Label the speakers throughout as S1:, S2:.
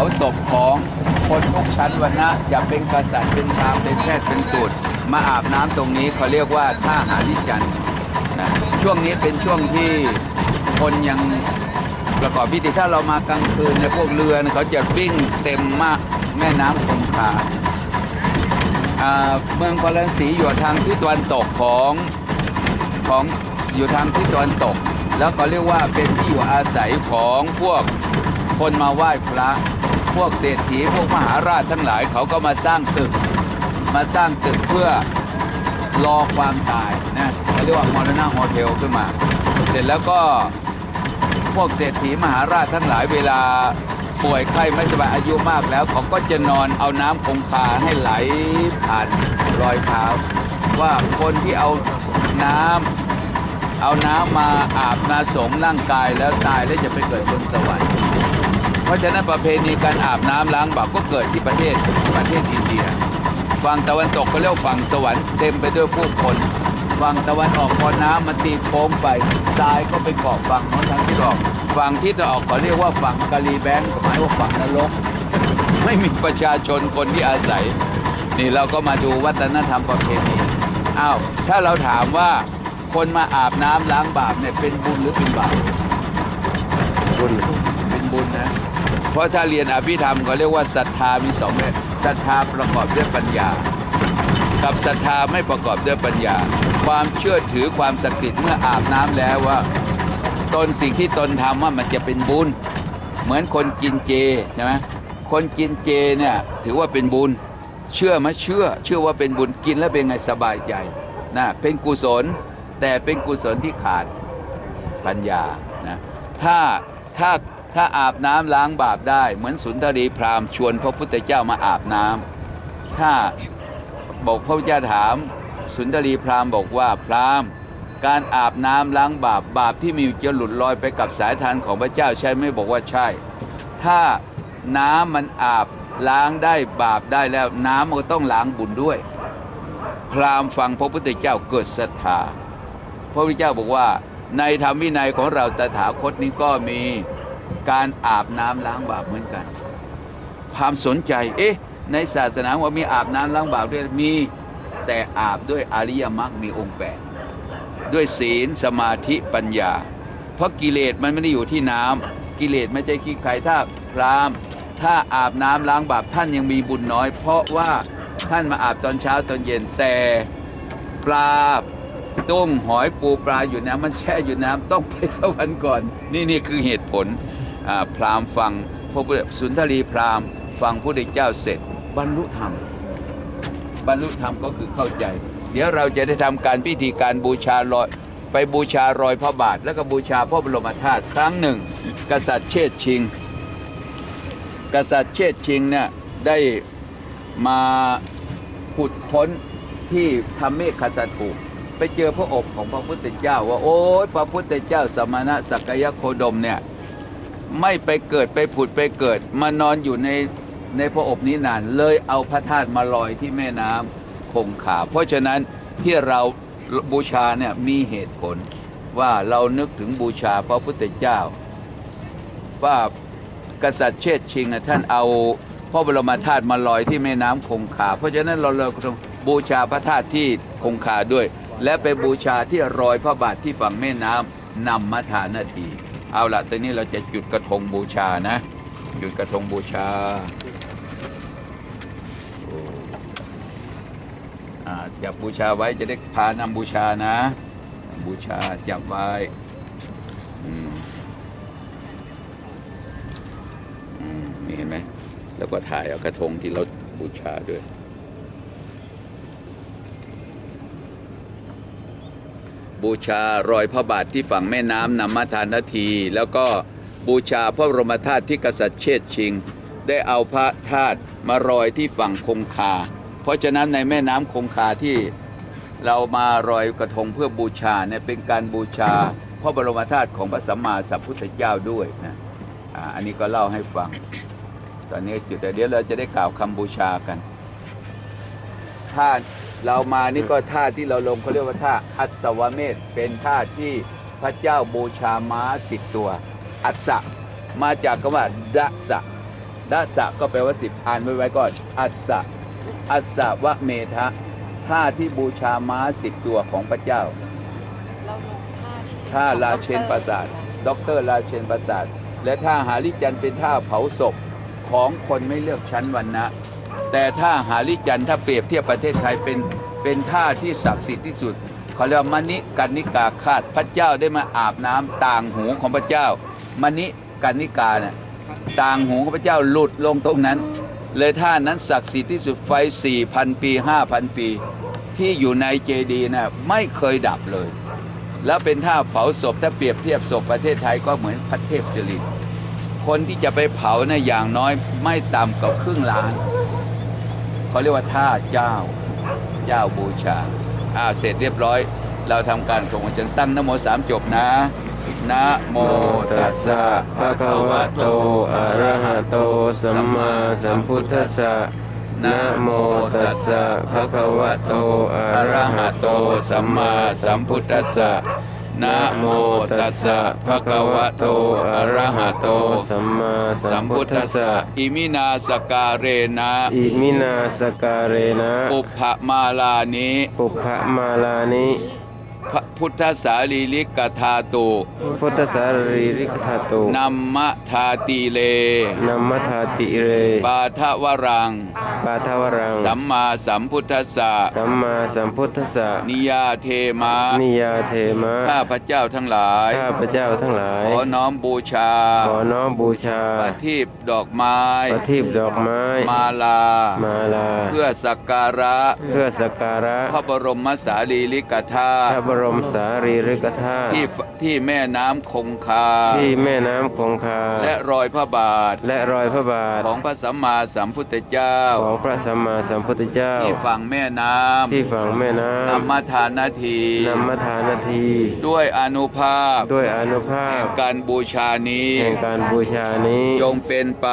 S1: าศพของคนทุกชั้นวรรณะอย่าเป็นกษัตริย์เป็นพราหมณ์เป็นแพทย์เป็นสูตร มาอาบน้ำตรงนี้เขาเรียกว่าท่าหาลิจันทร์นะช่วงนี้เป็นช่วงที่คนยังประกอบพิธีถ้าเรามากลางคืนในพวกเรือเขาจะวิ่งเต็มมากแม่น้ำคงคาเมืองพาราณสีอยู่ทางทิศตะวันตกของของอยู่ทางทิศตะวันตก แล้วก็เรียกว่าเป็นที่อยู่อาศัยของพวกคนมาไหว้พระ พวกเศรษฐีพวกมหาราชทั้งหลายเขาก็มาสร้างตึก มาสร้างตึกเพื่อรอความตายนะเขาเรียกว่ามอร์นาโฮเทลขึ้นมา เสร็จแล้วก็พวกเศรษฐีมหาราชทั้งหลายเวลาป่วยไข้ไม่สบายอายุมากแล้วเขาก็จะนอนเอาน้ำคงคาให้ไหลผ่านรอยเท้าว่าคนที่เอาน้ำเอาน้ำมาอาบนาสงร่างกายแล้วตายแล้วจะไปเกิดบนสวรรค์ ราะฉะนั้นประเพณีการอาบน้ำล้างบาปก็เกิดที่ประเทศประเทศอินเดีย ฝั่งตะวันตกเขาเรียกว่าฝั่งสวรรค์เต็มไปด้วยผู้คน ฝั่งตะวันออกพอน้ำมันตีโค้งไปทรายก็ไปเกาะฝั่งโน้นทางที่ออก ฝั่งที่ตะวันออกเขาเรียกว่าฝั่งกาลีแบงก์หมายว่าฝั่งนรก ไม่มีประชาชนคนที่อาศัย นี่เราก็มาดูวัฒนธรรมประเพณีอ้าวถ้าเราถามว่าคนมาอาบน้ำล้างบาปเนี่ยเป็นบุญหรือเป็นบาป
S2: บุญ
S1: เป็นบุญนะ เพราะถ้าเรียนอภิธรรมเขาเรียกว่าศรัทธามีสองแบบศรัทธาประกอบด้วยปัญญา กับศรัทธาไม่ประกอบด้วยปัญญา ความเชื่อถือความศักดิ์สิทธิ์เมื่ออาบน้ำแล้วว่าตนสิ่งที่ตนทำว่ามันจะเป็นบุญ เหมือนคนกินเจใช่ไหมคนกินเจเนี่ยถือว่าเป็นบุญ เชื่อไหมเชื่อ เชื่อว่าเป็นบุญกินแล้วเป็นไงสบายใจนะเป็นกุศลแต่เป็นกุศลที่ขาดปัญญานะถ้าถ้า ถ้าอาบน้ำล้างบาปได้ เหมือนสุนทรีพราหมณ์ชวนพระพุทธเจ้ามาอาบน้ำถ้าบอกพระพุทธเจ้าถาม สุนทรีพราหมณ์บอกว่าพราหมณ์ การอาบน้ำล้างบาปบาปที่มีจะหลุดลอยไปกับสายทานของพระเจ้าใช่ไหมบอกว่าใช่ ถ้าน้ำมันอาบล้างได้บาปได้แล้วน้ำมันก็ต้องล้างบุญด้วย พราหมณ์ฟังพระพุทธเจ้าเกิดศรัทธาพระพุทธเจ้าบอกว่า ในธรรมวินัยของเราตถาคตนี้ก็มี การอาบน้ำล้างบาปเหมือนกัน ความสนใจ เอ๊ะ ในศาสนาว่ามีอาบน้ำล้างบาปด้วยมีแต่อาบด้วยอริยมรรคมีองค์แปดด้วยศีลสมาธิปัญญา เพราะกิเลสมันไม่ได้อยู่ที่น้ำกิเลสไม่ใช่ขี้ใครถ้าพรามถ้าอาบน้ำล้างบาปท่านยังมีบุญน้อย เพราะว่าท่านมาอาบตอนเช้าตอนเย็นแต่ปลาต้มหอยปูปลาอยู่น้ำมันแช่อยู่น้ำต้องไปสวรรค์ก่อน นี่นี่คือเหตุผล พราหมณ์ฟังพระพุทธสุนทรีพราหมณ์ฟังพระพุทธเจ้าเสร็จ บรรลุธรรม บรรลุธรรมก็คือเข้าใจ เดี๋ยวเราจะได้ทำการพิธีการบูชารอยไปบูชารอยพระบาท แล้วก็บูชาพระบรมธาตุครั้งหนึ่ง กษัตริย์เชษชิง กษัตริย์เชษชิงเนี่ยได้มาขุดค้นที่ทำเมฆขสัตถูไปเจอพระอบของพระพุทธเจ้าว่าโอ้ยพระพุทธเจ้าสมณะสักยโคดมเนี่ย ไม่ไปเกิดไปผุดไปเกิด มานอนอยู่ในในพระอบนี้นาน เลยเอาพระธาตุมาลอยที่แม่น้ำคงคาเพราะฉะนั้นที่เราบูชาเนี่ยมีเหตุผลว่าเรานึกถึงบูชาพระพุทธเจ้า ว่ากษัตริย์เชษชิงท่านเอาพระบรมธาตุมาลอยที่แม่น้ำคงคา เพราะฉะนั้นเราเราต้องบูชาพระธาตุที่คงคาด้วย และไปบูชาที่รอยพระบาทที่ฝั่งแม่น้ำนำมาทานาที เอาละตอนนี้เราจะจุดกระทงบูชานะ จุดกระทงบูชาจับบูชาไว้จะได้พานำบูชานะ บูชาจับไว้นี่เห็นไหม แล้วก็ถ่ายเอากระทงที่เราบูชาด้วย บูชารอยพระบาทที่ฝั่งแม่น้ำนำมาทานนาทีแล้วก็บูชาพระบรมธาตุที่กษัตริย์เชษชิง ได้เอาพระธาตุมารอยที่ฝั่งคงคา เพราะฉะนั้นในแม่น้ำคงคาที่เรามารอยกระทงเพื่อบูชาเนี่ยเป็นการบูชาพระบรมธาตุของพระสัมมาสัมพุทธเจ้าด้วยนะอ่าอันนี้ก็เล่าให้ฟัง ตอนนี้จุดแต่เดี๋ยวเราจะได้กล่าวคำบูชากัน ท่าเรามานี่ก็ท่าที่เราลงเขาเรียกว่าท่าอัศวเมธเป็นท่าที่พระเจ้าบูชาม้าสิบตัว อัศมาจากคำว่าดะสะดัสะก็แปลว่าสิบอ่านไว้ไว้ก่อนอัสสะอัสสะวะเมทะท่าที่บูชาม้าสิบตัวของพระเจ้า
S3: ท่า
S1: ท่าราเชนปราสาทด็อกเตอร์ราเชนปราสาทและท่าหาลิจันเป็นท่าเผาศพของคนไม่เลือกชั้นวรรณะ แต่ท่าหาลิจันทร์ถ้าเปรียบเทียบประเทศไทยเป็นเป็นท่าที่ศักดิ์สิทธิ์ที่สุดเขาเรียกว่ามณิกันนิกาคาดพระเจ้าได้มาอาบน้ำต่างหูของพระเจ้ามณิกันนิกาเนี่ยต่างหูของพระเจ้าหลุดลงตรงนั้น เลยท่านั้นศักดิ์สิทธิ์ที่สุดไฟ 4,000 ปี 5,000 ปี ที่อยู่ในเจดีย์น่ะไม่เคยดับเลย แล้วเป็นท่าเผาศพถ้าเปรียบเทียบศพประเทศไทยก็เหมือนพระเทพสิริคนที่จะไปเผานะ่ะอย่างน้อยไม่ต่ำกว่าครึ่งล้าน เขาเรียกว่าท่าเจ้าเจ้าบูชาอ่าเสร็จเรียบร้อย เราทำการส่งจังตั้งนโมสามจบนะนะโม
S2: ตัส
S1: สะ
S2: ภะคะวะโตอะระหะโตสัมมาสัมพุทธัสสะนะโมตัสสะภะคะวะโตอะระหะโตสัม
S1: มา
S2: สัมพุทธัส
S1: สะ นะโมตัสสะภะคะวะโตอะระหะโต
S2: สัมมาสั
S1: สั
S2: ม
S1: ม
S2: พุ
S1: พุ
S2: ท
S1: ท
S2: ธั
S1: ธั
S2: ส
S1: ส
S2: สะ
S1: สะอิมินาสการเรนะ
S2: อิมินาสการเรนะ
S1: อุปภมาลานิ
S2: ปุพพะมาลานิ
S1: พระ พุทธสาลีลิกธาตุ
S2: พุทธสารีริกธาตุ
S1: นัมมะทาตีเล
S2: นัมมทาติเร
S1: ปาทวรัง
S2: ปาทวรัง
S1: สัมมาสัมพุทธัสสะ
S2: สัมมาสัมพุทธัสสะ
S1: นิยาเทมา
S2: นิยาเทมะ
S1: ข้าพระเจ้าทั้งหลาย
S2: ข้าพระเจ้าทั้งหลาย
S1: ขอน้อมบูชา
S2: ขอน้อมบูชา
S1: ประทีปดอกไม้
S2: ประทีปดอกไม้
S1: มาลา
S2: มาลา
S1: เพื่อสักการะ
S2: เพื่อสักการะ
S1: พระบรมสารีริกธา
S2: พ
S1: ตุ
S2: ระบรมสารีริกธาตุ
S1: ที่ฝที่แม่น้ำคงคา
S2: ที่แม่น้ำคงคา
S1: และรอยพระบาท
S2: และรอยพระบาท
S1: ของพระสัมมาสัมพุทธเจ้า
S2: ของพระสัมมาสัมพุทธเจ้า
S1: ที่ฝั่งแม่น้
S2: ที่ฝั่งแม่น้ำ
S1: นำมาทานนาทีำ
S2: นำมาทานนาที
S1: ด้วยอนุภาพ
S2: ด้วยอนุภา
S1: แห่
S2: พ
S1: งการบูชานี้
S2: แห่งการบูชานี้
S1: จงเป็นไป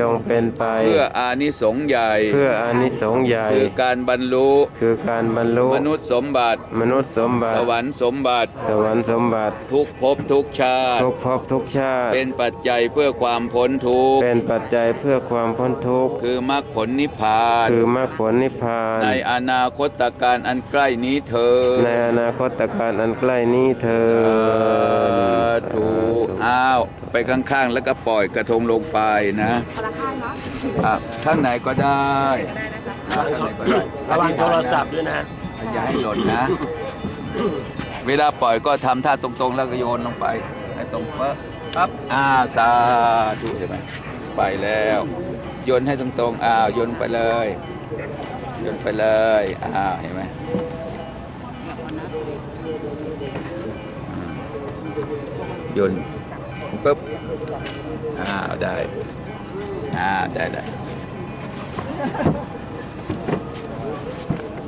S2: จงเป็นไป
S1: เพื่ออานิสงส์ใหญ่
S2: เพื่ออานิสงส์ใหญ่
S1: คือการบรรลุ
S2: คือการบรรลุ
S1: มนุษย์สมบัติ
S2: มนุษย์สมบั
S1: ส
S2: ติ
S1: วรรค์สมบัติ
S2: สวรรค์สมบัติ
S1: ทุกภพทุกชาติ
S2: ทุกภพทุกชาติ
S1: เป็นปัจจัยเพื่อความพ้นทุกข์
S2: เป็นปัจจัยเพื่อความพ้นทุกข์
S1: คือมรรคผลนิพพาน
S2: คือมรรคผลนิพพาน
S1: ในอนาคตการอันใกล้นี้เธอญ
S2: ในอนาคตการอันใกล้นี้เธอ
S1: สาธุอ้าวไปข้างๆ แล้วก็ปล่อยกระทงลงไปนะอะข้างไหนก็ได้อะข้างไหนก็ได้
S4: ระวังโทรศัพท์ด้วยนะ
S1: อย่าให้หล่นนะ เวลาปล่อยก็ทำท่าตรงๆ แล้วก็โยนลงไป ให้ตรงเป๊ะปั๊บอ่าสาธุใช่ไหมไปแล้ว โยนให้ตรงๆอ้าวโยนไปเลยโยนไปเลยอ้าวเห็นไหมอืมโยนปุ๊บอ้าวได้อ้าวได้ได้